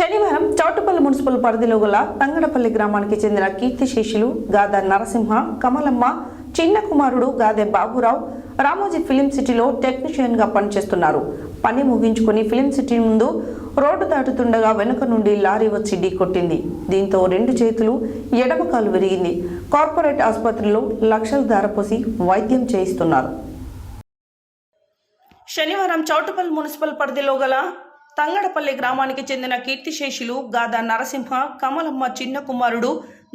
శనివారం చౌటుపల్లి మున్సిపల్ పరిధిలో గల తంగడపల్లి గ్రామానికి చెందిన కీర్తి కీర్తిశేషులు గాదా నరసింహ కమలమ్మ చిన్న కుమారుడు గాదే బాబురావు రామోజీ ఫిలిం సిటీలో టెక్నీషియన్గా పనిచేస్తున్నారు. పని ముగించుకుని ఫిలిం సిటీ ముందు రోడ్డు దాటుతుండగా వెనుక నుండి లారీ వచ్చి ఢీకొట్టింది దీంతో రెండు చేతులు ఎడమ కాలు విరిగింది. కార్పొరేట్ ఆసుపత్రిలో లక్షల ధారపోసి వైద్యం చేయిస్తున్నారు. శనివారం చౌటుపల్లి మున్సిపల్ పరిధిలో గల తంగడపల్లి గ్రామానికి చెందిన కీర్తిశేషులు గాదా నరసింహ కమలమ్మ చిన్న కుమారుడు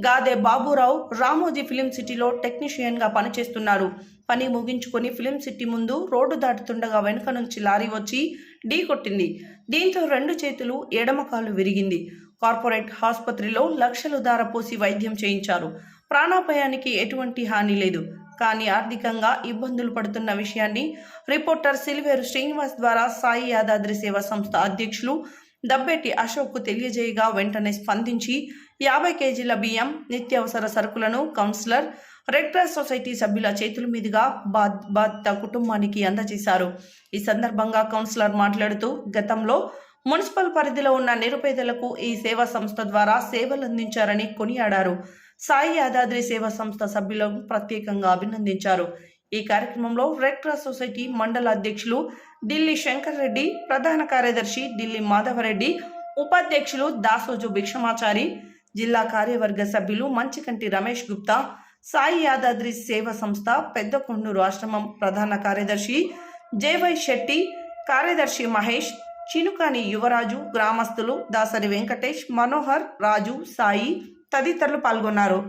గాదే బాబురావు రామోజీ ఫిలిం సిటీలో టెక్నీషియన్గా పనిచేస్తున్నారు. పని ముగించుకొని ఫిలిం సిటీ ముందు రోడ్డు దాటుతుండగా వెనుక నుంచి లారీ వచ్చి ఢీ కొట్టింది. దీంతో రెండు చేతులు ఎడమకాలు విరిగింది. కార్పొరేట్ ఆసుపత్రిలో లక్షలు ధారపోసి వైద్యం చేయించారు. ప్రాణాపాయానికి ఎటువంటి హాని లేదు. కానీ ఆర్థికంగా ఇబ్బందులు పడుతున్న విషయాన్ని రిపోర్టర్ సిల్వేరు శ్రీనివాస్ ద్వారా సాయి యాదాద్రి సేవా సంస్థ అధ్యక్షులు దబ్బెట్టి అశోక్కు తెలియజేయగా వెంటనే స్పందించి యాభై కేజీల బియ్యం నిత్యావసర సరుకులను కౌన్సిలర్ రెడ్ క్రాస్ సొసైటీ సభ్యుల చేతుల మీదుగా బా- బాధిత కుటుంబానికి అందజేశారు. ఈ సందర్భంగా కౌన్సిలర్ మాట్లాడుతూ గతంలో మున్సిపల్ పరిధిలో ఉన్న నిరుపేదలకు ఈ సేవా సంస్థ ద్వారా సేవలు అందించారని కొనియాడారు. సాయి యాదాద్రి సేవా సంస్థ సభ్యులను ప్రత్యేకంగా అభినందించారు. ఈ కార్యక్రమంలో రెడ్ క్రాస్ సొసైటీ మండల అధ్యక్షులు ఢిల్లీ శంకర్ రెడ్డి ప్రధాన కార్యదర్శి ఢిల్లీ మాధవరెడ్డి ఉపాధ్యక్షులు దాసోజు భిక్షమాచారి జిల్లా కార్యవర్గ సభ్యులు మంచికంటి రమేష్ గుప్తా సాయి యాదాద్రి సేవా సంస్థ పెద్దకొండూరు ఆశ్రమం ప్రధాన కార్యదర్శి జేవై శెట్టి కార్యదర్శి మహేష్ చినుకాని యువరాజు గ్రామస్తులు దాసరి వెంకటేష్ మనోహర్ రాజు సాయి తదితరులు పాల్గొన్నారు.